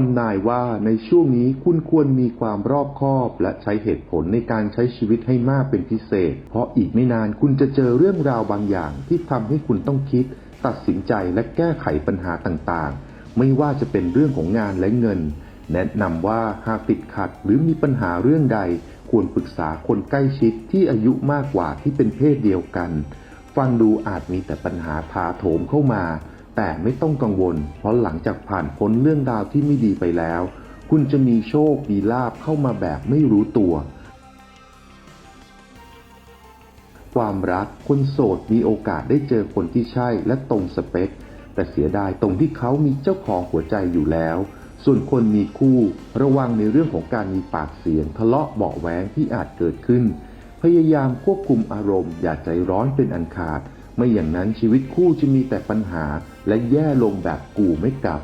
ทำนายว่าในช่วงนี้คุณควรมีความรอบคอบและใช้เหตุผลในการใช้ชีวิตให้มากเป็นพิเศษ เพราะอีกไม่นานคุณจะเจอเรื่องราวบางอย่างที่ทำให้คุณต้องคิด ตัดสินใจและแก้ไขปัญหาต่างๆ ไม่ว่าจะเป็นเรื่องของงานและเงิน แนะนำว่าหากติดขัดหรือมีปัญหาเรื่องใด ควรปรึกษาคนใกล้ชิดที่อายุมากกว่าที่เป็นเพศเดียวกัน ฟังดูอาจมีแต่ปัญหาถาโถมเข้ามา แต่ไม่ต้องกังวล เพราะหลังจากผ่านพ้นเรื่องราวที่ไม่ดีไปแล้ว คุณจะมีโชคมีลาบเข้ามาแบบไม่รู้ตัว ความรักคนโสดมีโอกาสได้เจอคนที่ใช่และตรงสเปค แต่เสียดายตรงที่เขามีเจ้าของหัวใจอยู่แล้ว ส่วนคนมีคู่ระวังในเรื่องของการมีปากเสียง ทะเลาะเบาะแว้งที่อาจเกิดขึ้น พยายามควบคุมอารมณ์อย่าใจร้อนเป็นอันขาด ไม่อย่างนั้นชีวิตคู่จะมีแต่ปัญหาและแย่ลงแบบกูไม่กลับ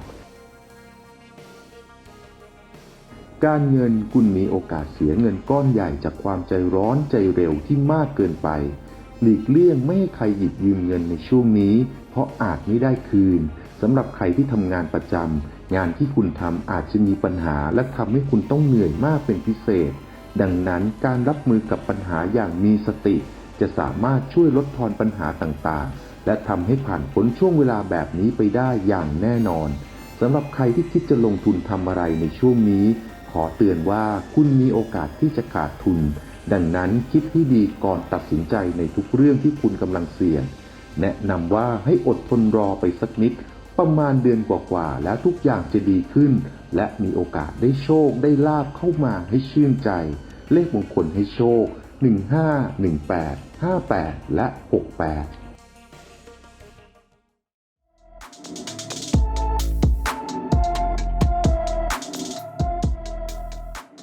การเงินคุณมีโอกาสเสียเงินก้อนใหญ่จากความใจร้อนใจเร็วที่มากเกินไป หลีกเลี่ยงไม่ให้ใครหยิบยืมเงินในช่วงนี้ เพราะอาจไม่ได้คืนสำหรับใครที่ทำงานประจำงานที่คุณทำอาจจะมีปัญหาและทำให้คุณต้องเหนื่อยมากเป็นพิเศษ ดังนั้นการรับมือกับปัญหาอย่างมีสติ จะสามารถช่วยลดทอนปัญหาต่างๆ และทำให้ผ่านพ้นช่วงเวลาแบบนี้ไปได้อย่างแน่นอนสำหรับใครที่คิดจะลงทุนทำอะไรในช่วงนี้ ขอเตือนว่าคุณมีโอกาสที่จะขาดทุน ดังนั้นคิดให้ดีก่อนตัดสินใจในทุกเรื่องที่คุณกำลังเสี่ยง แนะนำว่าให้อดทนรอไปสักนิด ประมาณเดือนกว่าๆแล้วทุกอย่างจะดีขึ้น และมีโอกาสได้โชคได้ลาบเข้ามาให้ชื่นใจ เลขมงคลให้โชค 15 18 58 และ 68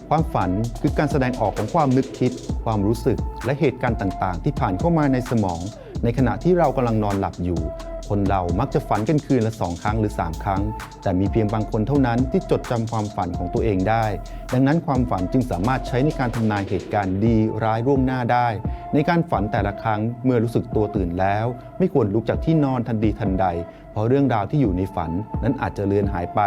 ความฝันคือการแสดงออกของความนึกคิด ความรู้สึก และเหตุการณ์ต่าง ๆ ที่ผ่านเข้ามาในสมอง ในขณะที่เรากำลังนอนหลับอยู่ คนเรามักจะฝันกันคืนละสองครั้งหรือ 3 ครั้ง แต่มีเพียงบางคนเท่านั้นที่จดจำความฝันของตัวเองได้ ดังนั้นความฝันจึงสามารถใช้ในการทำนายเหตุการณ์ดีร้ายร่วงหน้าได้ ในการฝันแต่ละครั้งเมื่อรู้สึกตัวตื่นแล้ว ไม่ควรลุกจากที่นอนทันทีทันใด เพราะเรื่องราวที่อยู่ในฝันนั้นอาจจะเลือนหายไป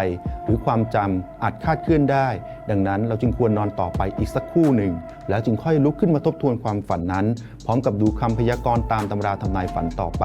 หรือความจำอาจคาดเคลื่อนได้ ดังนั้นเราจึงควรนอนต่อไปอีกสักครู่หนึ่ง แล้วจึงค่อยลุกขึ้นมาทบทวนความฝันนั้น พร้อมกับดูคำพยากรณ์ตามตำราทำนายฝันต่อไป